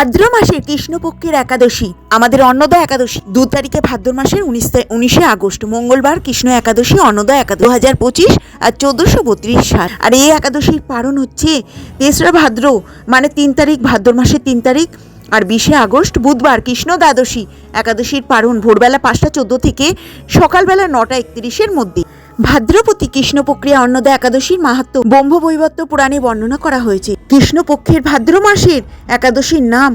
ভাদ্র মাসের কৃষ্ণপক্ষের একাদশী, আমাদের অন্নদা একাদশী। দু তারিখে ভাদ্র মাসের উনিশ উনিশে আগস্ট, মঙ্গলবার কৃষ্ণ একাদশী, অন্নদা একাদশী। দু হাজার পঁচিশ আর চোদ্দোশো বত্রিশ সাল। আর এই একাদশীর পালন হচ্ছে তেসরা ভাদ্র মানে তিন তারিখ, ভাদ্র মাসের তিন তারিখ। আর বিশে আগস্ট, বুধবার কৃষ্ণ দ্বাদশী। একাদশীর পারণ ভোরবেলা পাঁচটা চোদ্দ থেকে সকালবেলা নটা একত্রিশের মধ্যে। ভাদ্রপতি কৃষ্ণ প্রক্রিয়া অন্নদা একাদশীর মাহাত্ম ব্রহ্ম বৈবত্য পুরাণে বর্ণনা করা হয়েছে। কৃষ্ণপক্ষের ভাদ্র মাসের একাদশীর নাম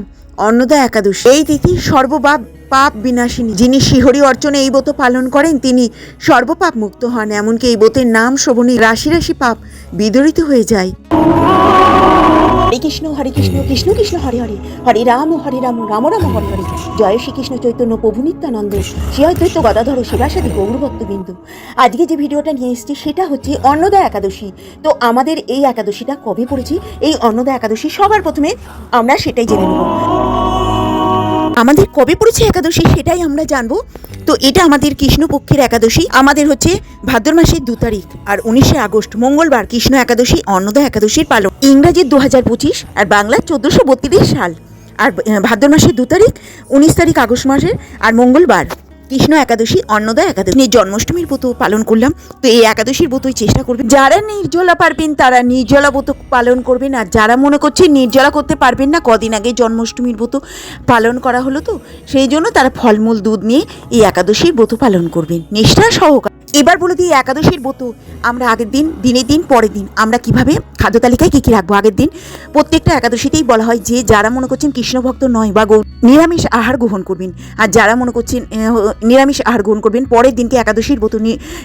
অন্নদা একাদশী। এই তিথি সর্ববাপ পাপ বিনাশিনী। যিনি শিহরি অর্চনে এই ব্রত পালন করেন, তিনি সর্বপাপ মুক্ত হন। এমনকি এই ব্রতের নাম শ্রবণে রাশি রাশি পাপ বিদরিত হয়ে যায়। হরে কৃষ্ণ হরে কৃষ্ণ কৃষ্ণ কৃষ্ণ হরে হরে। হরে রাম হরে রাম রাম রাম হরে হরে। জয় শ্রীকৃষ্ণ চৈতন্য প্রভু নিত্যানন্দ। শ্রী অদ্বৈত গদাধর শিবাসাদি গৌরভক্ত বিন্দু আজকে যে ভিডিওটা নিয়ে এসেছি সেটা হচ্ছে অন্নদা একাদশী। তো আমাদের এই একাদশীটা কবে পড়েছি? এই অন্নদা একাদশী সবার প্রথমে আমরা সেটাই জেনে নেব। আমাদের কবে পড়েছে একাদশী সেটাই আমরা জানব। তো এটা আমাদের কৃষ্ণপক্ষের একাদশী। আমাদের হচ্ছে ভাদ্র মাসের দু তারিখ আর উনিশে আগস্ট, মঙ্গলবার কৃষ্ণ একাদশী, অন্নদা একাদশীর পালন। ইংরাজির দু হাজার পঁচিশ আর বাংলার চোদ্দোশো বত্রিশ সাল। আর ভাদ্র মাসের দু তারিখ, উনিশ তারিখ আগস্ট মাসের আর মঙ্গলবার। কৃষ্ণ একাদশী, অন্নদা একাদশী। জন্মাষ্টমীর ব্রত পালন করলাম। তো এই একাদশীর ব্রতই চেষ্টা করবেন যারা নির্জলা পারবেন, তারা নির্জলা ব্রত পালন করবেন। আর যারা মনে করছেন নির্জলা করতে পারবেন না, কদিন আগে জন্মাষ্টমীর ব্রত পালন করা হলো তো, সেই জন্য তারা ফলমূল, দুধ নিয়ে এই একাদশীর ব্রত পালন করবেন। নিষ্ঠা সহকার। এবার বলে দিই একাদশীর ব্রত আমরা আগের দিন, দিনের দিন, পরের দিন আমরা কীভাবে খাদ্য তালিকায় কী কী রাখব? আগের দিন প্রত্যেকটা একাদশীতেই বলা হয় যে যারা মনে করছেন কৃষ্ণভক্ত নয় বা নিরামিষ আহার গ্রহণ করবেন, আর যারা মনে করছেন নিরামিষ আহার গ্রহণ করবেন, পরের দিনকে একাদশীর ব্রত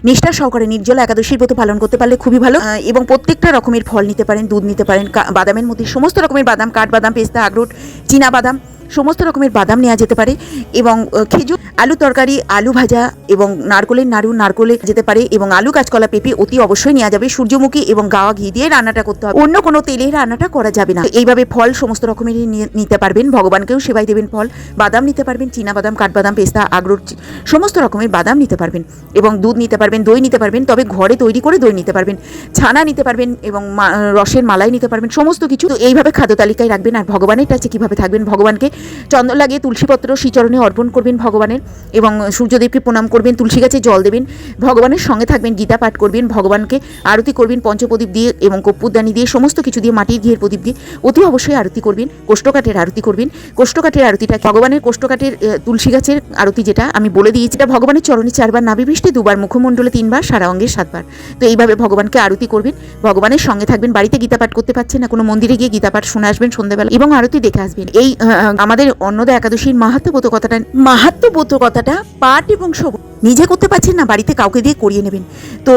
নিষ্ঠা সহকারে নির্জল একাদশীর ব্রত পালন করতে পারলে খুবই ভালো। এবং প্রত্যেকটা রকমের ফল নিতে পারেন, দুধ নিতে পারেন বাদামের মধ্যে সমস্ত রকমের বাদাম, কাঠবাদাম, পেস্তা, আখরোট, চীনা বাদাম, সমস্ত রকমের বাদাম নেওয়া যেতে পারে। এবং খেজুর আলু তরকারি, আলু ভাজা এবং নারকলের নাড়ু, নারকলে যেতে পারে এবং আলু কাঁচকলা পেঁপে অতি অবশ্যই নেওয়া যাবে সূর্যমুখী এবং গাওয়া ঘি দিয়ে রান্নাটা করতে হবে। অন্য কোনো তেলে রান্নাটা করা যাবে না। এইভাবে ফল সমস্ত রকমের নিতে পারবেন। ভগবানকেও সেবাই দেবেন ফল। বাদাম নিতে পারবেন, চীনা বাদাম, কাঠবাদাম, পেস্তা আখরোট সমস্ত রকমের বাদাম নিতে পারবেন এবং দুধ নিতে পারবেন, দই নিতে পারবেন, তবে ঘরে তৈরি করে দই নিতে পারবেন, ছানা নিতে পারবেন এবং রসের মালাই নিতে পারবেন, সমস্ত কিছু। তো এইভাবে খাদ্য তালিকায় রাখবেন আর ভগবানের কাছে কীভাবে থাকবেন? ভগবানকে চন্দন লাগিয়ে তুলসীপত্র, শ্রীচরণে অর্পণ করবেন ভগবানের। এবং সূর্যদেবকে প্রণাম করবেন, তুলসী গাছে জল দেবেন, ভগবানের সঙ্গে থাকবেন, গীতা পাঠ করবেন, ভগবানকে আরতি করবেন, পঞ্চপ্রদীপ দিয়ে এবং কপ্পুরদানি দিয়ে, সমস্ত কিছু দিয়ে, মাটির ঘিয়ের প্রদীপ দিয়ে, অতি অবশ্যই আরতি করবেন, কোষ্ঠকাঠের আরতি করবেন, কোষ্ঠকাঠের আরতিটা ভগবানের কোষ্ঠকাঠের তুলসী গাছের আরতি যেটা আমি বলে দিয়েছি, এটা ভগবানের চরণে চারবার নাভিবৃষ্টি দুবার মুখমণ্ডলে তিনবার, সারা অঙ্গে সাতবার। তো এইভাবে ভগবানকে আরতি করবেন, ভগবানের সঙ্গে থাকবেন, বাড়িতে গীতা পাঠ করতে পারছেন না, কোনো মন্দিরে গিয়ে গীতা পাঠ শুনে আসবেন সন্ধ্যাবেলা এবং আরতি দেখে আসবেন। এই আমাদের অন্নদা একাদশীর মাহাত্মবোধ কথাটা মাহাত্মবোধ কথাটা পাট এবং শোভন নিজে করতে পারছেন না, বাড়িতে কাউকে দিয়ে করিয়ে নেবেন। তো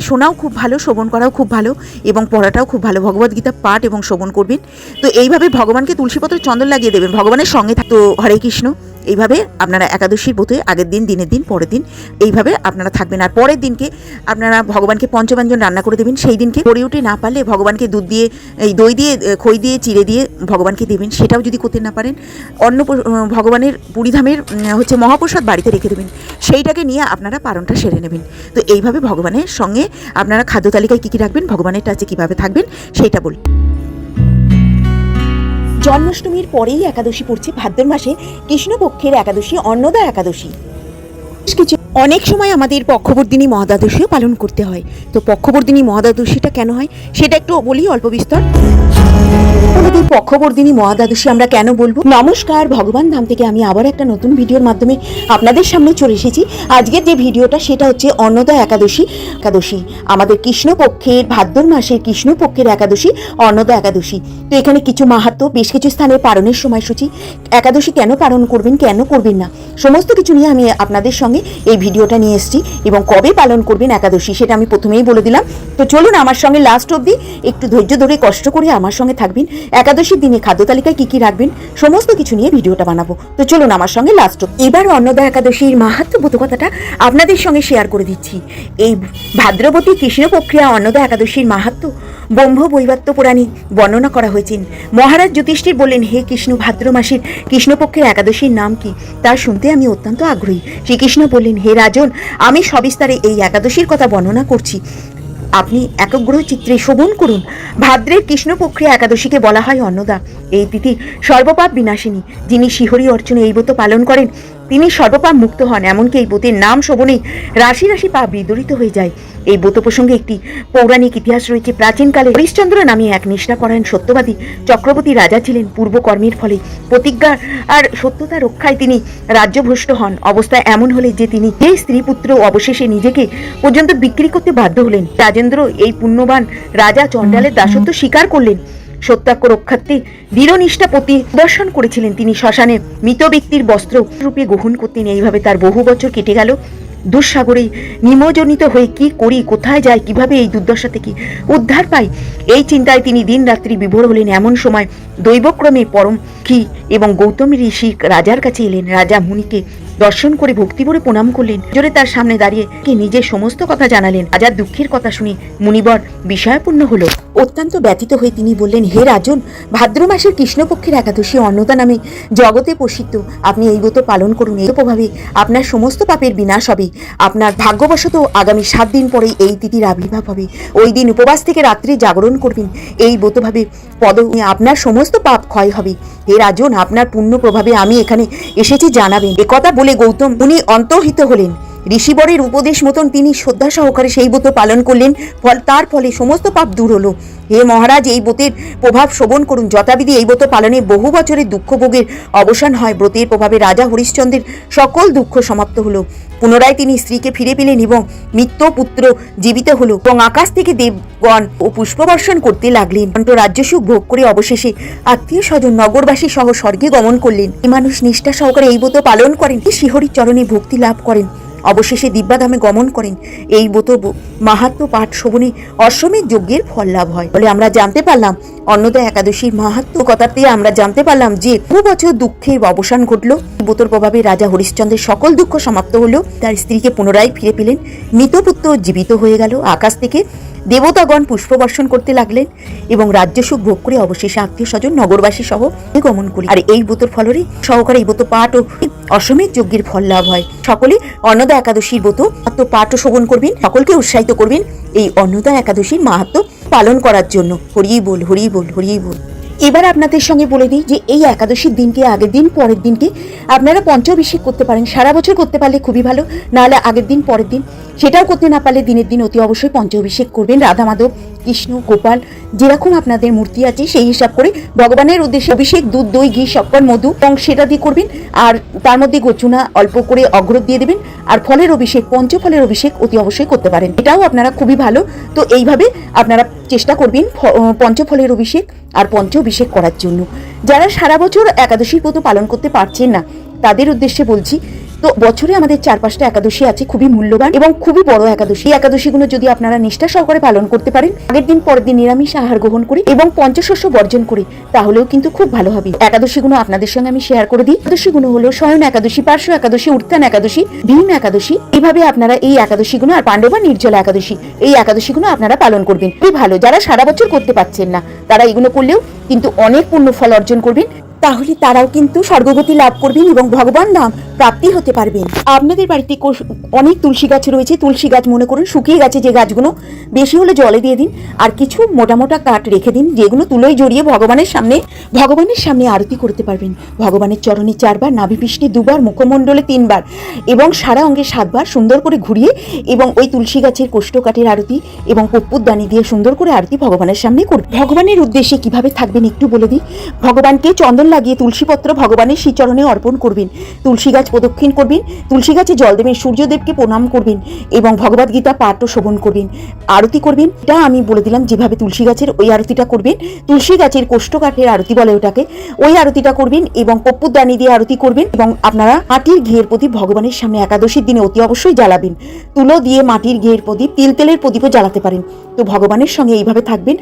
শোনাও খুব ভালো শ্রবণ করাও খুব ভালো এবং পড়াটাও খুব ভালো। ভগবদ্গীতা পাঠ এবং শ্রবণ করবেন। তো, এইভাবে ভগবানকে তুলসীপত্র চন্দন লাগিয়ে দেবেন। ভগবানের সঙ্গে তো, হরে কৃষ্ণ। এইভাবে আপনারা একাদশীর ব্রতে আগের দিন, দিনের দিন, পরের দিন এইভাবে আপনারা থাকবেন। আর পরের দিনকে আপনারা ভগবানকে পঞ্চব্যঞ্জন রান্না করে দেবেন। সেই দিনকে পড়ে উঠে না পারলে ভগবানকে দুধ দিয়ে, এই দই দিয়ে খই দিয়ে, চিড়ে দিয়ে ভগবানকে দেবেন। সেটাও যদি করতে না পারেন অন্য ভগবানের পুরীধামের হচ্ছে মহাপ্রসাদ বাড়িতে রেখে দেবেন। সেইটাকে নিয়ে আপনারা পালনটা সেরে নেবেন। তো এইভাবে ভগবানের সঙ্গে আপনারা খাদ্য তালিকায় কী কী রাখবেন, ভগবানের কাছে কীভাবে থাকবেন, সেইটা বলি জন্মাষ্টমীর পরেই একাদশী পড়ছে, ভাদ্র মাসে কৃষ্ণপক্ষের একাদশী, অন্নদা একাদশী। কিছু অনেক সময় আমাদের পক্ষবর্দিনী মহাদ্বাদশীও পালন করতে হয়। তো পক্ষবর্দিনী মহাদ্বাদশীটা কেন হয়, সেটা একটু বলি, অল্প বিস্তর। পক্ষবর্দিনী মহাদ্বাদশী আমরা কেন বলব? নমস্কার, ভগবান ধাম থেকে আমি আবার একটা নতুন ভিডিওর মাধ্যমে আপনাদের সামনে চলে এসেছি। আজকের যে ভিডিওটা, সেটা হচ্ছে অন্নদা একাদশী। একাদশী, আমাদের কৃষ্ণপক্ষের ভাদ্র মাসের কৃষ্ণপক্ষের একাদশী, অন্নদা একাদশী। তো এখানে কিছু মাহাত্ম, বেশ কিছু স্থানে পালনের সময়সূচি একাদশী কেন পালন করবেন, কেন করবেন না? সমস্ত কিছু নিয়ে আমি আপনাদের সঙ্গে এই ভিডিওটা নিয়ে এসেছি এবং কবে পালন করবেন একাদশী সেটা আমি প্রথমেই বলে দিলাম। তো চলুন আমার সঙ্গে লাস্ট অবধি একটু ধৈর্য ধরে, কষ্ট করে আমার সঙ্গে থাকবেন। একাদশীর দিনে খাদ্য তালিকায় কী কী রাখবেন, সমস্ত কিছু নিয়ে ভিডিওটা বানাবো। তো চলুন আমার সঙ্গে লাস্ট এবার অন্নদা একাদশীর মাহাত্মবোধ কথাটা আপনাদের সঙ্গে শেয়ার করে দিচ্ছি। এই ভাদ্রবতী কৃষ্ণপক্রিয়া অন্নদা একাদশীর মাহাত্ম ব্রহ্ম বৈবাত্য পুরাণে বর্ণনা করা হয়েছেন মহারাজ যুধিষ্ঠির বললেন, হে কৃষ্ণ ভাদ্র মাসের কৃষ্ণপক্ষের একাদশীর নাম কি? তা শুনতে আমি অত্যন্ত আগ্রহী। শ্রীকৃষ্ণ বললেন, হে রাজন, আমি সবিস্তারে এই একাদশীর কথা বর্ণনা করছি। আপনি একগ্রহ চিত্রে শোভন করুন। ভাদ্রের কৃষ্ণপক্ষে একাদশীকে বলা হয় অন্নদা। এই তিথি সর্বপাপ বিনাশিনী, যিনি শিহরি অর্চনে এই ব্রত পালন করেন তিনি সর্বপাপ মুক্ত হন, এমনকি এই ব্রতের নাম শোভনেই রাশি রাশি পা বিদরিত হয়ে যায়। এই ব্রত প্রসঙ্গে একটি পৌরাণিক ইতিহাস রয়েছে। প্রাচীনকালে হরিশ্চন্দ্র নামে এক নিষ্ঠাপরায়ণ সত্যবাদী চক্রবর্তী রাজা ছিলেন। পূর্বকর্মের ফলে প্রতিজ্ঞা আর সত্যতা রক্ষায় তিনি রাজ্যভ্রষ্ট হন। অবস্থা এমন হলে যে তিনি এই স্ত্রী পুত্র অবশেষে নিজেকে পর্যন্ত বিক্রি করতে বাধ্য হলেন। রাজেন্দ্র এই পুণ্যবান রাজা চণ্ডালের দাসত্ব স্বীকার করলেন। রক্ষার্থে করেছিলেন তিনি শ্মশানে। মৃত ব্যক্তির বস্ত্র রূপে গ্রহণ করতেন এইভাবে তার বহু বছর কেটে গেল। দুঃসাগরে নিমজ্জনিত হয়ে কি করি, কোথায় যায় কীভাবে এই দুর্দশা থেকে উদ্ধার পাই? এই চিন্তায় তিনি দিন রাত্রি বিভোর হলেন। এমন সময় দৈবক্রমে পরম কি এবং গৌতম ঋষি রাজার কাছে এলেন। রাজা মুনিকে দর্শন করে ভক্তিভরে প্রণাম করলেন। জোরে তার সামনে দাঁড়িয়ে নিজের সমস্ত কথা জানালেন। রাজার দুঃখের কথা শুনে মুনিবর বিষয়পূর্ণ হলো। অত্যন্ত ব্যথিত হয়ে তিনি বললেন, হে রাজন, ভাদ্র মাসের কৃষ্ণপক্ষের একাদশী অন্নদা নামে জগতে প্রসিদ্ধ। আপনি এই ব্রত পালন করুন। এই প্রভাবে আপনার সমস্ত পাপের বিনাশ হবে। আপনার ভাগ্যবশত আগামী সাত দিন পরে এই তিথির আবির্ভাব হবে। ওই দিন উপবাস থেকে রাত্রি জাগরণ করবেন। এই ব্রতভাবে পদ আপনার সমস্ত পাপ ক্ষয় হবে। হে রাজন, আপনার পুণ্য প্রভাবে আমি এখানে এসেছি জানাবেন। একথা বলে গৌতম উনি অন্তর্হিত হলেন। ঋষিবরের উপদেশ মতন তিনি শ্রদ্ধা সহকারে সেই ব্রত পালন করলেন, ফল তার ফলে সমস্ত পাপ দূর হলো। হে মহারাজ, এই ব্রতের প্রভাব শ্রবণ করুন। যথাবিধি এই ব্রত পালনে বহু বছরের দুঃখ ভোগের অবসান হয়। ব্রতের প্রভাবে রাজা হরিশ্চন্দ্রের সকল দুঃখ সমাপ্ত হলো। পুনরায় তিনি স্ত্রীকে ফিরে পেলেন এবং মিত্র পুত্র জীবিত হলো এবং আকাশ থেকে দেবগণ ও পুষ্পবর্ষণ করতে লাগলেন। অন্ত রাজ্যসুখ ভোগ করে অবশেষে আত্মীয় স্বজন নগরবাসী সহ স্বর্গে গমন করলেন। এই মানুষ নিষ্ঠা সহকারে এই ব্রত পালন করেন। শিহরির চরণে ভক্তি লাভ করেন। অবশেষে দিব্যাধামে গমন করেন। এই ব্রত মাহাত্ম পাঠ শোভনে অশ্বমেধ যজ্ঞের ফল লাভ হয়। বলে আমরা জানতে পারলাম, অন্নদা একাদশীর মাহাত্ম কথাতে আমরা জানতে পারলাম যে বহু বছর দুঃখের অবসান ঘটল। ব্রতর প্রভাবে রাজা হরিশ্চন্দ্রের সকল দুঃখ সমাপ্ত হলো। তার স্ত্রীকে পুনরায় ফিরে পেলেন। মৃতপুত্র জীবিত হয়ে গেল। আকাশ থেকে দেবতাগণ পুষ্পবর্ষণ করতে লাগলেন এবং রাজ্য সুখ ভোগ করে অবশেষে আত্মীয় স্বজন নগরবাসী সহ গমন করি আর এই ব্রতর ফলরে সহকারে এই ব্রত পাঠ ও অসমের যজ্ঞের ফল লাভ হয়। সকলে অন্নদা একাদশীর ব্রত আত্ম পাঠ ও শোভন করবেন, সকলকে উৎসাহিত করবেন এই অন্নদা একাদশীর মাহাত্ম পালন করার জন্য। হরিই বল, হরি বল হরিই বল। এবার আপনাদের সঙ্গে বলে দিই যে এই একাদশীর দিনকে আগের দিন, পরের দিনকে আপনারা পঞ্চাভিষেক করতে পারেন। সারা বছর করতে পারলে খুবই ভালো, নাহলে আগের দিন, পরের দিন। সেটাও করতে না পারলে দিনের দিন অতি অবশ্যই পঞ্চাভিষেক করবেন। রাধা মাধব, কৃষ্ণ, গোপাল, যেরকম আপনাদের মূর্তি আছে সেই হিসাব করে ভগবানের উদ্দেশ্যে অভিষেক, দুধ, দই, ঘি, শক্কর, মধু, এবং সেটা দিয়ে করবেন। আর তার মধ্যে গোচুনা অল্প করে অগ্রত দিয়ে দেবেন। আর ফলের অভিষেক, পঞ্চফলের অভিষেক অতি অবশ্যই করতে পারেন। এটাও আপনারা খুবই ভালো। তো এইভাবে আপনারা চেষ্টা করবেন পঞ্চফলের অভিষেক আর পঞ্চ অভিষেক করার জন্য। যারা সারা বছর একাদশীর ব্রত পালন করতে পারছেন না, তাদের উদ্দেশ্যে বলছি তো বছরে আমাদের চার পাঁচটা একাদশী আছে, খুবই মূল্যবান এবং খুবই বড় একাদশী। এই একাদশীগুলো যদি আপনারা নিষ্ঠা সহকারে পালন করতে পারেন, আগের দিন, পরের দিন নিরামিষ আহার গ্রহণ করে এবং পঞ্চশস্য বর্জন করে, তাহলেও কিন্তু খুব ভালো হবে। একাদশীগুলো আপনাদের সঙ্গে আমি শেয়ার করে দিই। একাদশী একাদশীগুলো হলো শয়ন একাদশী, পার্শ্ব একাদশী, উত্থান একাদশী, ভীম একাদশী। এইভাবে আপনারা এই একাদশী একাদশীগুলো আর পাণ্ডবা নির্জলা একাদশী, এই একাদশী একাদশীগুলো আপনারা পালন করবেন। খুবই ভালো। যারা সারা বছর করতে পারছেন না, তারা এগুলো করলেও কিন্তু অনেক পূর্ণ ফল অর্জন করবেন। তাহলে তারাও কিন্তু স্বর্গগতি লাভ করবেন এবং ভগবান নাম প্রাপ্তি হতে পারবেন। আপনাদের বাড়িতে অনেক তুলসী গাছ রয়েছে। তুলসী গাছ মনে করুন, শুকিয়ে গেছে যে গাছগুলো। বেশি হলে জলে দিয়ে দিন। আর কিছু মোটা মোটা কাঠ রেখে দিন, যেগুলো তুলোয় জড়িয়ে ভগবানের সামনে ভগবানের সামনে আরতি করতে পারবেন। ভগবানের চরণে চারবার নাভি পৃষ্ঠে দুবার, মুখমণ্ডলে তিনবার এবং সারা অঙ্গে সাতবার সুন্দর করে ঘুরিয়ে এবং ওই তুলসী গাছের কোষ্ঠকাঠের আরতি এবং কপ্পুর দানি দিয়ে সুন্দর করে আরতি ভগবানের সামনে করুন। ভগবানের উদ্দেশ্যে কীভাবে থাকবেন একটু বলে দিই। ভগবানকে চন্দন লাগিয়ে তুলসীপত্র ভগবানের শ্রীচরণে অর্পণ করবেন। তুলসী গাছ প্রদক্ষিণ করবেন তুলসী গাছে জল দেবেন, সূর্যদেবকে প্রণাম করবেন এবং ভগবদ গীতা পাঠ ও শোভন করবেন। আরতি করবেন, এটা আমি বলে দিলাম যেভাবে তুলসী গাছের ওই আরতিটা করবেন। তুলসী গাছের কোষ্ঠকাঠের আরতি বলে ওটাকে। ওই আরতিটা করবেন এবং কপ্পুর দানি দিয়ে আরতি করবেন এবং আপনারা মাটির ঘিয়ের প্রদীপ ভগবানের সামনে একাদশীর দিনে অতি অবশ্যই জ্বালাবেন। তুলো দিয়ে মাটির ঘিয়ের প্রদীপ, তিল তেলের প্রদীপও জ্বালাতে পারেন। তো ভগবানের সঙ্গে এইভাবে থাকবেন,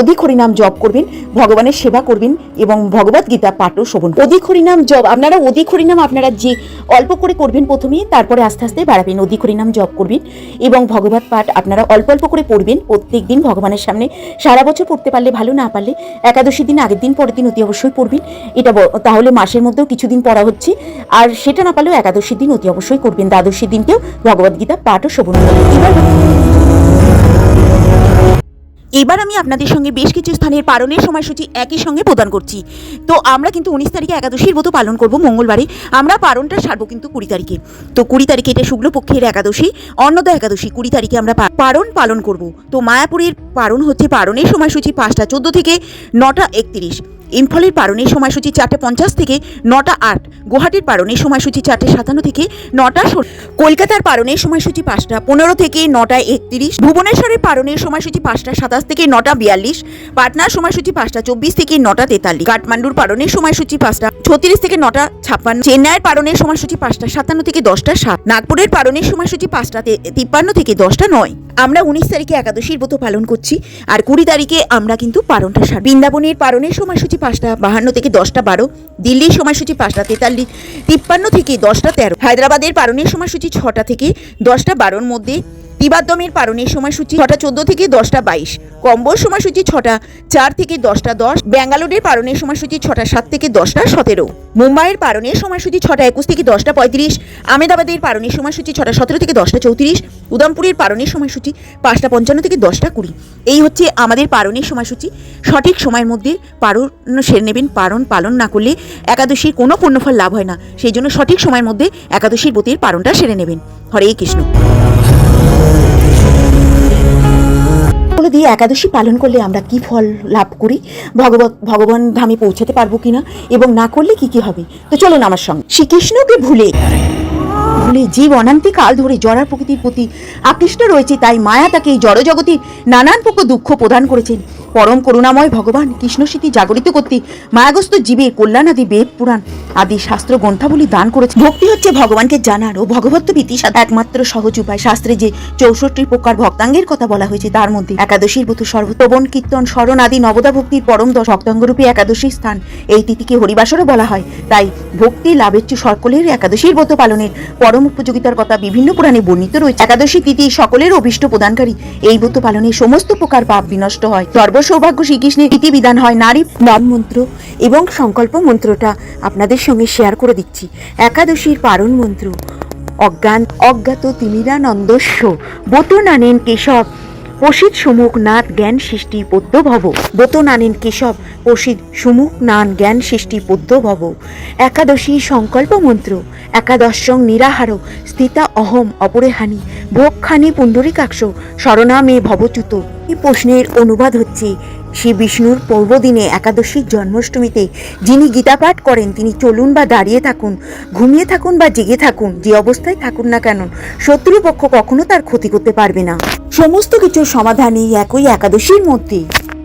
অধিক হরিনাম জপ করবেন, ভগবানের সেবা করবেন এবং ভগবত গীতা পাঠও শোভন অধিক হরিনাম জপ, আপনারা অধিক হরিনাম আপনারা যে অল্প করে করবেন প্রথমেই, তারপরে আস্তে আস্তে বাড়াবেন, অধিক হরিনাম জপ করবেন এবং ভগবত পাঠ আপনারা অল্প অল্প করে পড়বেন, প্রত্যেক দিন ভগবানের সামনে সারা বছর পড়তে পারলে ভালো, না পারলে একাদশী দিন আগের দিন পরের দিন অতি অবশ্যই পড়বেন। এটা তাহলে মাসের মধ্যেও কিছুদিন পড়া হচ্ছে, আর সেটা না পারলেও একাদশীর দিন অতি অবশ্যই করবেন। দ্বাদশীর দিনকেও ভগবদ্গীতা পাঠ ও শোভন করবেন। এবার আমি আপনাদের সঙ্গে বেশ কিছু স্থানের পালনের সময়সূচি একই সঙ্গে প্রদান করছি। তো আমরা কিন্তু উনিশ তারিখে একাদশীর মতো পালন করব মঙ্গলবারে। আমরা পালনটা সারবো কিন্তু কুড়ি তারিখে। তো কুড়ি তারিখে এটা শুক্লপক্ষের একাদশী, অন্নদা একাদশী, কুড়ি তারিখে আমরা পারণ পালন করব। তো মায়াপুরের পারণ হচ্ছে পারণের সময়সূচি পাঁচটা চোদ্দ থেকে নটা একত্রিশ। ইম্ফলের পারণে সময়সূচি চারটে পঞ্চাশ থেকে নটা আট। গুয়াহাটির পারণে সময়সূচি চারটে সাতান্ন থেকে নটা কলকাতার পারণের সময়সূচি পাঁচটা পনেরো থেকে নটা একত্রিশ। ভুবনেশ্বরের পারণের সময়সূচি পাঁচটা সাতাশ থেকে নটা বিয়াল্লিশ। পাটনার সময়সূচি পাঁচটা চব্বিশ থেকে নটা তেতাল্লিশ। কাঠমান্ডুর পারণের সময়সূচি পাঁচটা ছত্রিশ থেকে নটা ছাপ্পান্ন। চেন্নাইয়ের পারণের সময়সূচি পাঁচটা সাতান্ন থেকে দশটা সাত নাগপুরের পারণের সময়সূচি পাঁচটা তিপ্পান্ন থেকে দশটা নয়। আমরা উনিশ তারিখে একাদশীর ব্রত পালন করছি। আর কুড়ি তারিখে আমরা কিন্তু পারণটা সার বৃন্দাবনের পারণের সময়সূচি পাঁচটা, বাহান্ন থেকে দশটা বারো, দিল্লির সময়সূচি পাঁচটা তেতাল্লিশ, তিপ্পান্ন থেকে দশটা তেরো, হায়দ্রাবাদের পারণের সময়সূচি ছটা থেকে দশটা বারোর মধ্যে তিবাদ্দমের পারণের সময়সূচি ছটা চোদ্দ থেকে দশটা বাইশ। কম্বোর সময়সূচি ছটা, চার থেকে দশটা দশ। ব্যাঙ্গালোরের পারণের সময়সূচি ছটা, সাত থেকে দশটা সতেরো। মুম্বাইয়ের পারণের সময়সূচি ছটা, একুশ থেকে দশটা পঁয়ত্রিশ। আমেদাবাদের পারণের সময়সূচি ছটা, সতেরো থেকে দশটা চৌত্রিশ। উদমপুরের পারণের সময়সূচি পাঁচটা, পঞ্চান্ন থেকে দশটা কুড়ি। এই হচ্ছে আমাদের পারণের সময়সূচি। সঠিক সময়ের মধ্যে পারণ সেরে নেবেন। পারণ পালন না করলে একাদশীর কোনো পুণ্যফল লাভ হয় না। সেই জন্য সঠিক সময়ের মধ্যে একাদশীর ব্রতের পারণটা সেরে নেবেন। হরে কৃষ্ণ। বলে দিয়ে একাদশী পালন করলে আমরা কি ফল লাভ করি? ভগবত, ভগবান ধামে পৌঁছাতে পারব কিনা? এবং না করলে কি কি হবে? তো চলুন আমার সঙ্গে। শ্রীকৃষ্ণকে ভুলে ভুলে জীব অনান্তিকাল ধরে জড়ার প্রকৃতির প্রতি আকৃষ্ট রয়েছে, তাই মায়া তাকে এই জড়জগতির নানান প্রকার দুঃখ প্রদান করেছেন। পরম করুণাময় ভগবান কৃষ্ণস্মৃতি জাগরিত করতে মায়াগ্রস্ত জীবের কল্যাণ আদি বেদ পুরাণ আদি শাস্ত্র গ্রন্থাবলী দান করেছে। ভক্তি হচ্ছে ভগবানকে জানার ও ভগবত্ব ভীতি সাধ- একমাত্র সহজ উপায় শাস্ত্রে যে চৌষট্টি প্রকার ভক্তাঙ্গের কথা বলা হয়েছে, তার মধ্যে একাদশীর ব্রত সর্বতবন কীর্তন, স্মরণ আদি নবদা ভক্তির পরম দশ ভক্তাঙ্গরূপী একাদশী স্থান। এই তিথিকে হরিবাসরও বলা হয়। তাই ভক্তি লাভের চেয়ে সকলের একাদশীর ব্রত পালনের পরম উপযোগিতার কথা বিভিন্ন পুরাণে বর্ণিত রয়েছে। একাদশী তিথি সকলের অভিষ্ট প্রদানকারী। এই ব্রত পালনে সমস্ত প্রকার পাপ বিনষ্ট হয়। সর্বসৌভাগ্য শ্রীকৃষ্ণের ইতি বিধান হয় নারী মন্ত্র এবং সংকল্প মন্ত্রটা আপনাদের সঙ্গে শেয়ার করে দিচ্ছি। একাদশীর পারণ মন্ত্র, অজ্ঞান অজ্ঞাত তিমিরানন্দস্য বোত নানেন কেশব প্রসিদ সুমুখ নাথ জ্ঞান সৃষ্টি পদ্য ভব বত নানেন কেশব পশিত সুমুখ নান জ্ঞান সৃষ্টি পদ্য ভব একাদশী সংকল্প মন্ত্র, একাদশং নিরাহার, স্থিতা অহম অপরেহানি, ভোগখানি পুণ্ডরিকাক্ষ, শরণামে ভবচ্যুত। এই প্রশ্নের অনুবাদ হচ্ছে শ্রী বিষ্ণুর পূর্বদিনে একাদশীর জন্মাষ্টমীতে যিনি গীতাপাঠ করেন, তিনি চলুন বা দাঁড়িয়ে থাকুন, ঘুমিয়ে থাকুন বা জেগে থাকুন, যে অবস্থায় থাকুন না কেন, শত্রুপক্ষ কখনো তার ক্ষতি করতে পারবে না। সমস্ত কিছুর সমাধান এই একই একাদশীর মধ্যে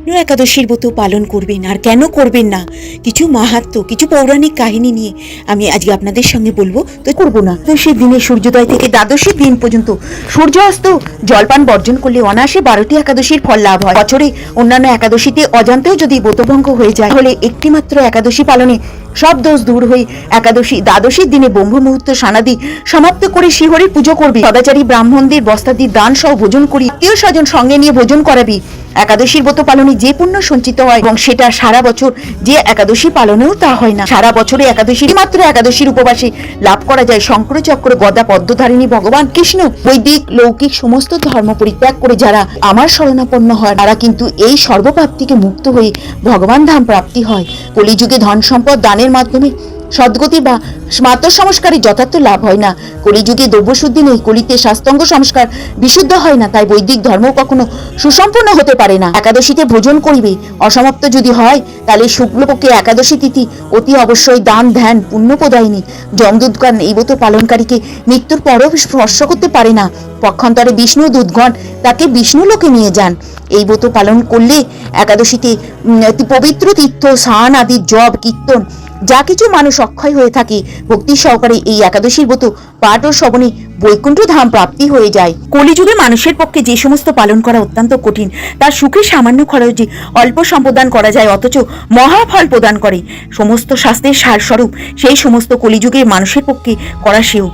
কেন একাদশীর ব্রত পালন করবেন, আর কেন করবেন না? কিছু মাহাত্ম, কিছু পৌরাণিক কাহিনী নিয়ে আমি আজকে আপনাদের সঙ্গে বলব, তো করব না। একাদশীর দিনে সূর্যোদয় থেকে দ্বাদশীর দিন পর্যন্ত সূর্যাস্ত জলপান বর্জন করলে অনায়াসে বারোটি একাদশীর ফল লাভ হয়। বছরে অন্যান্য একাদশীতে অজান্তেও যদি ব্রতভঙ্গ হয়ে যায়, তাহলে একটিমাত্র একাদশী পালনে সব দোষ দূর হয়ে একাদশী, দ্বাদশীর দিনে ব্রহ্ম মুহূর্ত সানাদি সমাপ্ত করে শিহরের পুজো করবি। সদাচারী ব্রাহ্মণদের বস্তাদি দান সহ ভোজন করি। আত্মীয় স্বজন সঙ্গে নিয়ে ভোজন করাবি। একাদশীর ব্রত পালনে যে পুণ্য সঞ্চিত হয় এবং সেটা সারা বছর যে একাদশী পালনেও তা হয় না। সারা বছরে একাদশী মাত্র একাদশীর উপবাসে লাভ করা যায়। শঙ্কর চক্র, গদা, পদ্মধারিণী, ভগবান, কৃষ্ণ, বৈদিক, লৌকিক সমস্ত ধর্ম পরিত্যাগ করে যারা আমার শরণাপন্ন হয়, তারা কিন্তু এই সর্বপাপ থেকে মুক্ত হয়ে ভগবান ধাম প্রাপ্তি হয়। কলিযুগে ধন সম্পদ দানের মাধ্যমে সদ্গতি বা স্মার্ত সংস্কারের যথার্থ লাভ হয় না। কলিযুগে দ্রব্যশুদ্ধি নেই, কলিতে শাস্তাঙ্গ সংস্কার বিশুদ্ধ হয় না, তাই বৈদিক ধর্ম কখনো সুসম্পন্ন হতে পারে না। একাদশীতে ভোজন করিবে, অসমাপ্ত যদি হয়, তাহলে শুক্লপক্ষে একাদশী তিথি অতি অবশ্যই দান, ধ্যান পুণ্যপ্রদায়িনী যমদূতগণ এই ব্রত পালনকারীকে মৃত্যুর পরও স্পর্শ করতে পারে না। পক্ষান্তরে বিষ্ণু দূতগণ তাকে বিষ্ণু লোকে নিয়ে যান। এই ব্রত পালন করলে একাদশীতে পবিত্র তীর্থ, স্নান আদি জব কীর্তন যা কিছু মানুষ অক্ষয় হয়ে থাকে, ভক্তি সহকারে এই একাদশীর মতো পাঠ ও শ্রবণে বৈকুণ্ঠ ধাম প্রাপ্তি হয়ে যায়। কলিযুগে মানুষের পক্ষে যে সমস্ত পালন করা অত্যন্ত কঠিন, তার সুখে সামান্য খরচে অল্প সম্প্রদান করা যায়, অথচ মহাফল প্রদান করে। সমস্ত শাস্ত্রের সারস্বরূপ সেই সমস্ত কলিযুগের মানুষের পক্ষে করা সেও।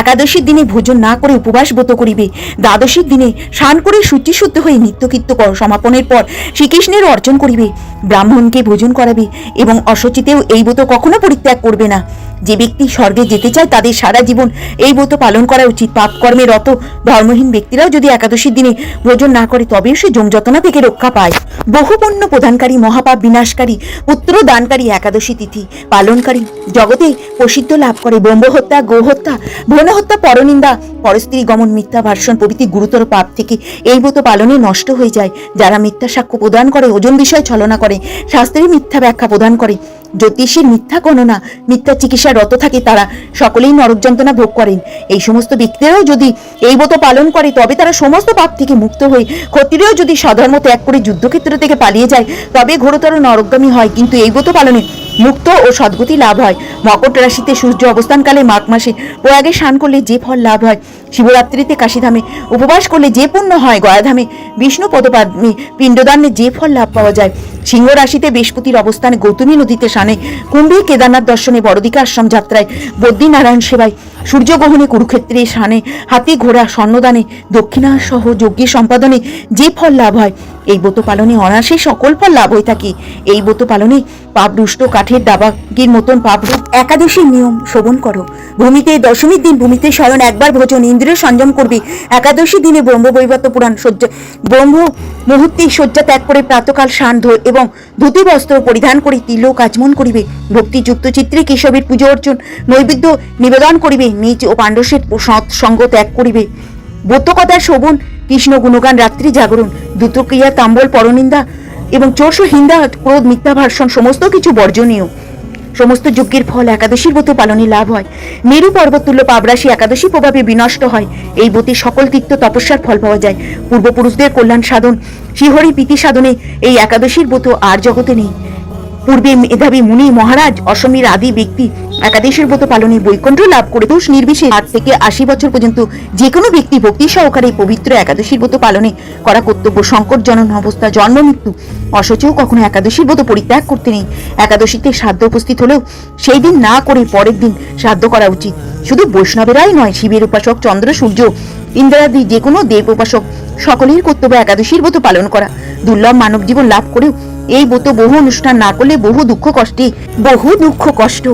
একাদশীর দিনে ভোজন না করে উপবাস ব্রত করিবে। দ্বাদশীর দিনে স্নান করে শুচি শুদ্ধ হয়ে নিত্যকীর্ত কর সমাপনের পর শ্রীকৃষ্ণের অর্জন করিবে। ব্রাহ্মণকে ভোজন করাবে এবং অসচিতেও এই ব্রত কখনো পরিত্যাগ করবে না। যে ব্যক্তি স্বর্গে যেতে চায় তাদের সারা জীবন এই ব্রত পালন করা উচিত। পাপ কর্মে রত ধর্মহীন ব্যক্তিরাও যদি একাদশীর দিনে ভোজন না করে, তবেও সে যমযতনা থেকে রক্ষা পায়। বহু পুণ্য প্রদানকারী, মহাপাপ বিনাশকারী, পুত্র দানকারী একাদশী তিথি পালনকারী জগতে প্রসিদ্ধ লাভ করে। ব্রহ্ম হত্যা গো হত্যা পরনিন্দা, পরস্ত্রী গমন মিথ্যা ভার্সন প্রভৃতি গুরুতর পাপ থেকে এই ব্রত পালনে নষ্ট হয়ে যায়। যারা মিথ্যা সাক্ষ্য প্রদান করে, ওজন বিষয় ছলনা করে, শাস্ত্রের মিথ্যা ব্যাখ্যা প্রদান করে, জ্যোতিষীর মিথ্যা গণনা, মিথ্যা চিকিৎসায় রত থাকে তারা, সকলেই নরক যন্ত্রণা ভোগ করেন। এই সমস্ত ব্যক্তিরাও যদি এই ব্রত পালন করে, তবে তারা সমস্ত পাপ থেকে মুক্ত হয়ে ক্ষত্রিয় যদি স্বধর্ম ত্যাগ করে যুদ্ধক্ষেত্র থেকে পালিয়ে যায়, তবে ঘোরতর নরকগামী হয়। কিন্তু এই ব্রত পালনে মুক্ত ও সদ্গতি লাভ হয়। মকর রাশিতে সূর্য অবস্থানকালে মাঘ মাসে প্রয়াগে স্নান করলে যে ফল লাভ হয়। শিবরাত্রিতে কাশীধামে উপবাস করলে যে পুণ্য হয় গয়াধামে। বিষ্ণু পদপাদ্মে পিণ্ডদানে যে ফল লাভ পাওয়া যায়। সিংহ রাশিতে বৃহস্পতির অবস্থানে গৌতমী নদীতে স্নানে কুম্ভে কেদারনাথ দর্শনে বড়দিকা আশ্রম যাত্রায় বদ্রীনারায়ণ সেবায়। সূর্যগ্রহণে কুরুক্ষেত্রে স্নানে হাতি ঘোড়া স্বর্ণদানে দক্ষিণা সহ যজ্ঞী সম্পাদনে যে ফল লাভ হয়। এই ব্রত পালনে অনায়াসে সকল ফল লাভ হয়ে থাকে। এই ব্রত পালনে পাপ দুষ্ট কাঠের দাবাগির মতন পাপরূপ একাদশীর নিয়ম শোভন করো। ভূমিতে দশমীর দিন ভূমিতে শয়ন একবার ভোজন ইন্দ্রিয় সংযম করবে। একাদশী দিনে ব্রহ্ম বৈবত্য পুরাণ শয্যা ব্রহ্ম মুহূর্তে শয্যা ত্যাগ করে প্রাতকাল ধো এবং ধুতি বস্ত্র পরিধান করে তিলক আচমন করিবে। ভক্তিযুক্ত চিত্রে কেশবের পুজো অর্চন, নৈবেদ্য নিবেদন করিবে। নিজ ও পাণ্ডসের সৎ সঙ্গ ত্যাগ করিবে। ব্রতকথা শোভন কৃষ্ণ গুণগান রাত্রি জাগরণ, দ্রুতক্রিয়া, তাম্বল, পরনিন্দা এবং চোষ হিন্দা, ক্রোধ মিথ্যা ভার্সন সমস্ত কিছু বর্জনীয়। সমস্ত যজ্ঞের ফল একাদশীর ব্রত পালনে লাভ হয়। মেরু পর্বতুল্য পাবরাশি একাদশী প্রভাবে বিনষ্ট হয়। এই ব্রতে সকল তিক্ত তপস্যার ফল পাওয়া যায়। পূর্বপুরুষদের কল্যাণ সাধন শিহরি প্রীতি সাধনে এই একাদশীর ব্রত আর জগতে নেই। পূর্বে মেধাবী মুনি মহারাজ, অসমীর আদি ব্যক্তি, একাদশীর ব্রত পালনে বৈকুণ্ঠ লাভ করে দোষ নির্বিশেষ আট থেকে আশি বছর পর্যন্ত যে কোনো ব্যক্তি ভক্তি সহকারে পবিত্র একাদশীর ব্রত পালনে করা কর্তব্য সংকট জনন অবস্থা, জন্ম মৃত্যু, অসচেও কখনো একাদশীর ব্রত পরিত্যাগ করতে নেই। একাদশীতে শ্রাদ্ধ উপস্থিত হলেও সেই দিন না করে পরের দিন শ্রাদ্ধ করা উচিত। শুধু বৈষ্ণবেরাই নয়, শিবের উপাসক, চন্দ্র, সূর্য, ইন্দ্রাদি যে কোনো দেব উপাসক, সকলের কর্তব্য একাদশীর ব্রত পালন করা। দুর্লভ মানব জীবন লাভ করেও এই ব্রত বহু অনুষ্ঠান না করলে বহু দুঃখ কষ্টে, বহু দুঃখ কষ্ট।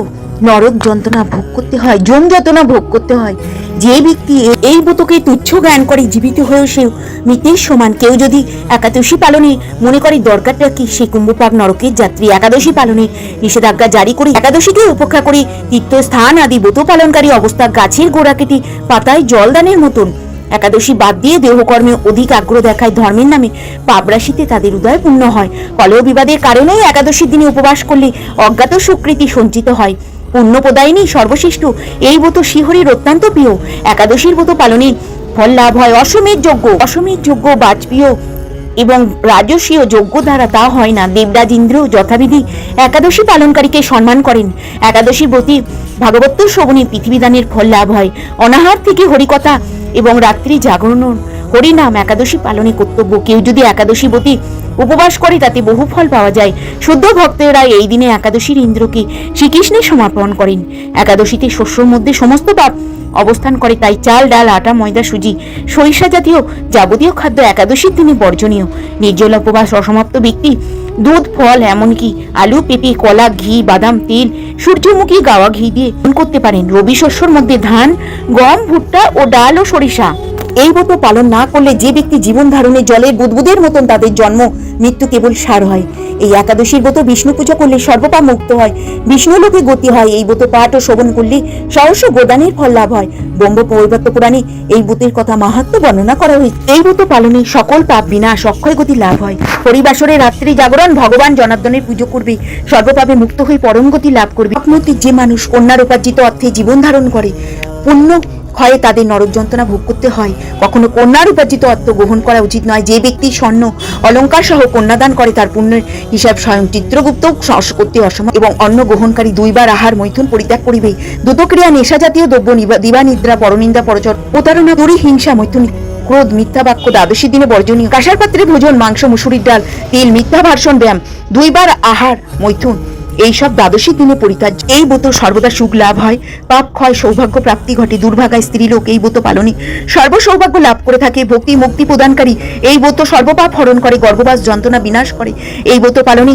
নরক যন্ত্রণা ভোগ করতে হয় জম যন্ত্রণা ভোগ করতে হয়। যে ব্যক্তি এই ব্রতকে তুচ্ছ জ্ঞান করে জীবিত হয়েও সেও মৃতের সমান। কেউ যদি একাদশী পালনে মনে করে দরকারটা কি, সে কুম্ভপাক নরকের যাত্রী একাদশী পালনে নিষেধাজ্ঞা জারি করে একাদশীকে উপেক্ষা করে তীর্থস্থান আদি ব্রত পালনকারী অবস্থা গাছের গোড়া কেটে পাতায় জলদানের মতন একাদশী বাদ দিয়ে দেহকর্মে অধিক আগ্রহ দেখায় ধর্মের নামে পাপরাশিতে তাদের উদয় পূর্ণ হয়। কলহ বিবাদের কারণেই একাদশীর দিনে উপবাস করলে অজ্ঞাত সুকৃতি সঞ্চিত হয়। পুণ্য প্রদায়িনী সর্বশ্রেষ্ঠ, এই ব্রত শিহরির অত্যন্ত প্রিয়। একাদশীর ব্রত পালনে ফল লাভ হয় অসমের যোগ্য অসমের যোগ্য বাজপেয় এবং রাজস্বীয় যোগ্য দ্বারা তা হয় না। দেবরাজ ইন্দ্র যথাবিধি একাদশী পালনকারীকে সম্মান করেন। একাদশী ব্রতী ভাগবত শ্রবণে পৃথিবীদানের ফল লাভ হয়। অনাহার থেকে হরিকথা এবং রাত্রি জাগরণ হরিনাম একাদশী পালনে কর্তব্য। কেউ যদি একাদশী ব্রতী উপবাস করে, তাতে বহু ফল পাওয়া যায়। শুদ্ধ ভক্তেরা এই দিনে একাদশীর ইন্দ্রকে শ্রীকৃষ্ণে সমর্পণ করেন। একাদশীতে শস্যর মধ্যে সমস্ত পাপ অবস্থান করে, তাই চাল, ডাল, আটা, ময়দা, সুজি, সরিষা জাতীয় যাবতীয় খাদ্য একাদশীর দিনে বর্জনীয়। নির্জল উপবাস অসমাপ্ত ব্যক্তি দুধ, ফল, এমনকি আলু, পেঁপে, কলা, ঘি, বাদাম, তেল, সূর্যমুখী গাওয়া ঘি দিয়ে করতে পারেন। রবি শস্যর মধ্যে ধান, গম, ভুট্টা ও ডাল ও সরিষা। এই ব্রত পালন না করলে যে ব্যক্তি জীবন ধারণে জলের বুদবুদের মতন তাদের জন্ম, মৃত্যু কেবল সার হয়। এই একাদশীর ব্রত বিষ্ণু পূজা করলে সর্বপা মুক্ত হয়। বিষ্ণুলোকে গতি হয়। এই ব্রত পাঠ ও শোভন করলে সহস্র গোদানের ফল লাভ হয়। ব্রহ্ম পৈবত্য পুরাণে এই ব্রতের কথা মাহাত্ম বর্ণনা করা হয়েছে। এই ব্রত পালনে সকল পাপ বিনাশ, অক্ষয় গতি লাভ হয়। পরিবাসরে রাত্রি জাগরণ ভগবান জনার্দনের পুজো করবে। সর্বপাপে মুক্ত হয়ে পরম গতি লাভ করবে। অপমূর্তির যে মানুষ কন্যার উপার্জিত অর্থে জীবন ধারণ করে, পুণ্য ক্ষয়ে তাদের নরক যন্ত্রণা ভোগ করতে হয়। কখনো কন্যার উপার্জিত অর্থ গ্রহণ করা উচিত নয়। যে ব্যক্তি স্বর্ণ অলংকার সহ কন্যাদান করে, তার পুণ্যের হিসাব স্বয়ং চিত্রগুপ্ত করতে অসময় এবং অন্ন গ্রহণকারী দুইবার আহার মৈথুন পরিত্যাগ করিবে। দ্রুতক্রিয়া নেশা জাতীয় দ্রব্য, নিবা- দিবানিদ্রা, পরনিন্দা, পরচর, প্রতারণা, দড়ি, হিংসা, মৈথুন, ক্রোধ, মিথ্যা বাক্য, দ্বাদশী দিনে বর্জনীয়। কাঁসার পাত্রে ভোজন, মাংস, মুসুরির ডাল, তেল, মিথ্যা ভার্সন ব্যায়াম। দুইবার আহার, মৈথুন। এইসব দ্বাদশী দিনে পরিত্যাজ এই ব্রত সর্বদা সুখ লাভ হয়। পাপ, ক্ষয়, সৌভাগ্য প্রাপ্তি ঘটে। দুর্ভাগায় স্ত্রী লোক এই ব্রত পালনে। সর্ব সৌভাগ্য লাভ করে থাকে, ভক্তি, মুক্তি প্রদানকারী। এই ব্রত সর্বপাপ হরণ করে, গর্ভবাস, যন্ত্রণা বিনাশ করে। এই ব্রত পালনে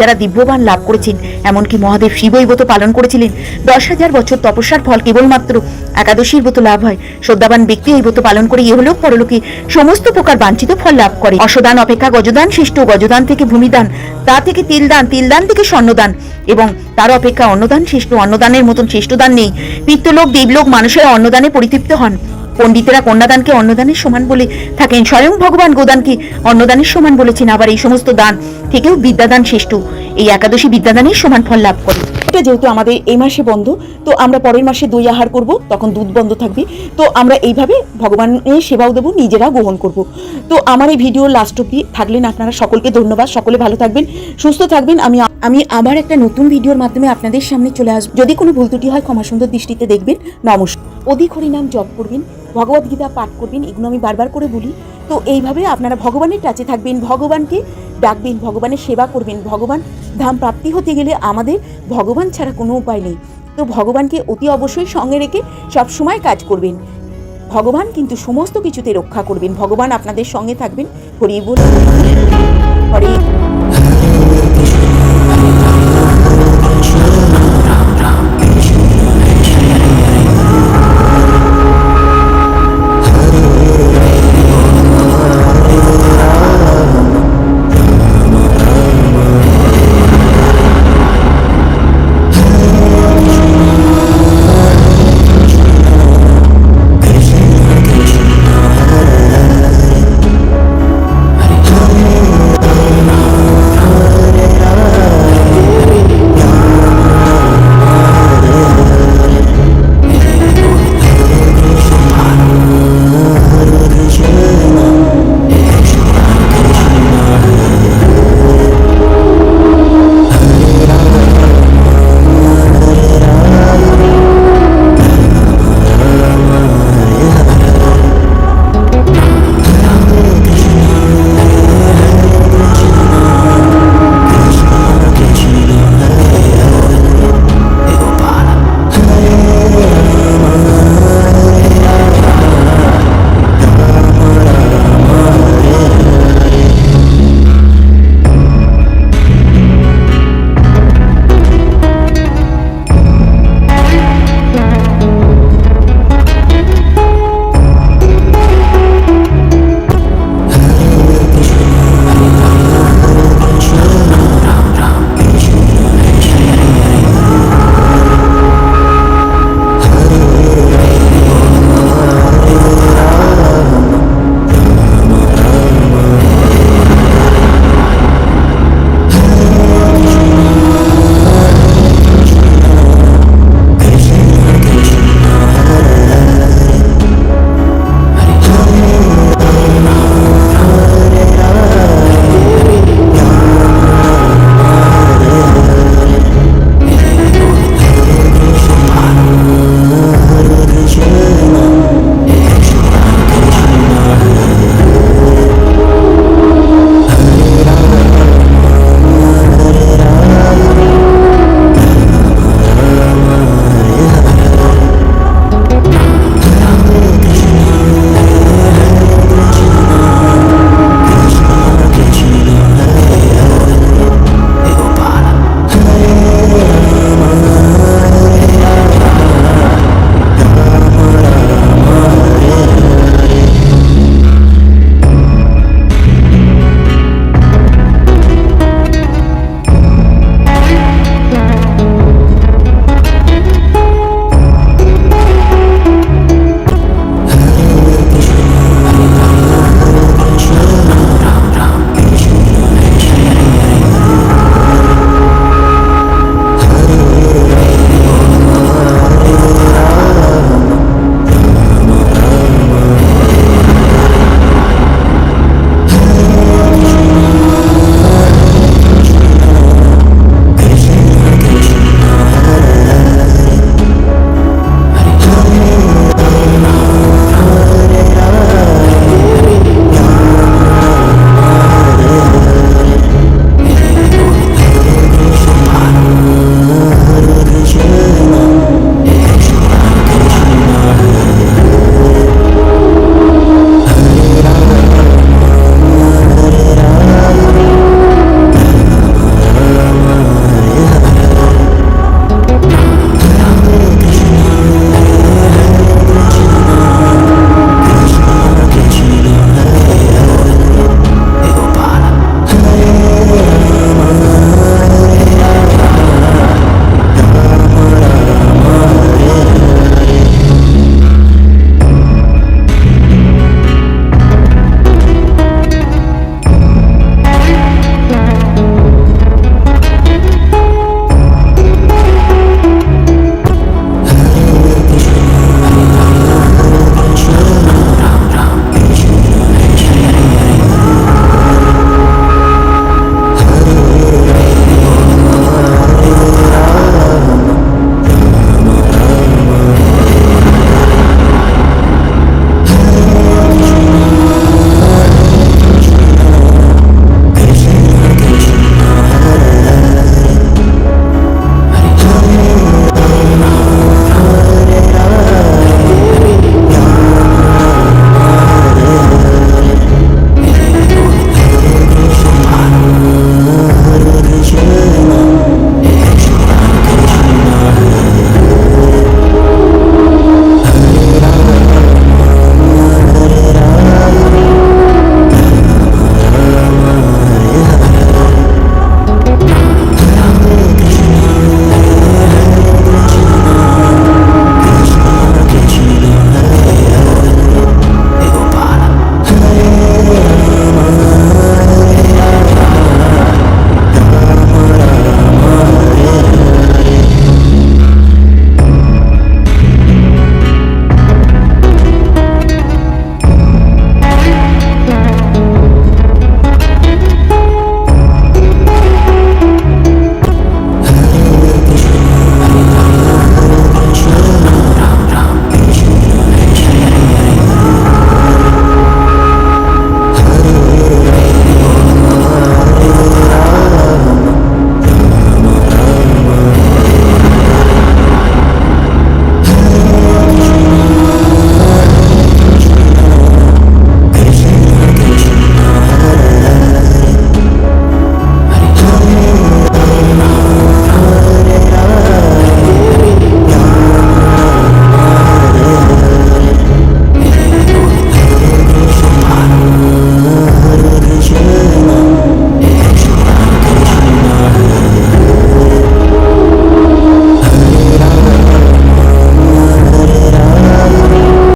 যারা দিব্যবান লাভ করেছেন, এমনকি মহাদেব শিব এই ব্রত পালন করেছিলেন। দশ হাজার বছর তপস্যার ফল কেবলমাত্র একাদশীর ব্রত লাভ হয়। শ্রদ্ধাবান ব্যক্তি এই ব্রত পালন করে ইহলোক পরলোকে সমস্ত প্রকার বাঞ্ছিত ফল লাভ করে। অসদান অপেক্ষা, গজদান, শ্রেষ্ঠ গজদান থেকে ভূমিদান, তা থেকে তিলদান তিলদান থেকে স্বর্ণদান এবং তার অপেক্ষা অন্নদান, শ্রেষ্ঠ অন্নদানের মতন শ্রেষ্ঠ দান নেই। পিতৃলোক দেবলোক মানুষেরা অন্নদানে পরিতৃপ্ত হন। পণ্ডিতেরা কন্যাদানকে অন্নদানের সমান বলে থাকেন। স্বয়ং ভগবান গোদানকে অন্নদানের সমান বলেছেন। আবার এই সমস্ত দান থেকেও বিদ্যাদান শ্রেষ্ঠ। এই একাদশী বিদ্যাদানের সমান ফল লাভ করে। এটা যেহেতু আমাদের এই মাসে বন্ধ, তো আমরা পরের মাসে দই আহার করব, তখন দুধ বন্ধ থাকবে। তো আমরা এইভাবে ভগবানের সেবাও দেবো নিজেরা গ্রহণ করব। তো আমার এই ভিডিও লাস্ট অব্দি থাকলেন আপনারা সকলকে ধন্যবাদ। সকলে ভালো থাকবেন, সুস্থ থাকবেন। আমি আমি আবার একটা নতুন ভিডিওর মাধ্যমে আপনাদের সামনে চলে আসব যদি কোনো ভুল ত্রুটি হয় ক্ষমা সুন্দর দৃষ্টিতে দেখবেন। নমস্কার। অধিক হরিনাম জপ করবেন ভগবদ্গীতা পাঠ করবেন, এগুলো আমি বারবার করে বলি। তো এইভাবে আপনারা ভগবানের টাচে থাকবেন, ভগবানকে ডাকবেন, ভগবানের সেবা করবেন, ভগবান ধাম প্রাপ্তি হতে গেলে আমাদের ভগবান ছাড়া কোনো উপায় নেই। তো ভগবানকে অতি অবশ্যই সঙ্গে রেখে সবসময় কাজ করবেন। ভগবান কিন্তু সমস্ত কিছুতে রক্ষা করবেন। ভগবান আপনাদের সঙ্গে থাকবেন। হরি বল। হরে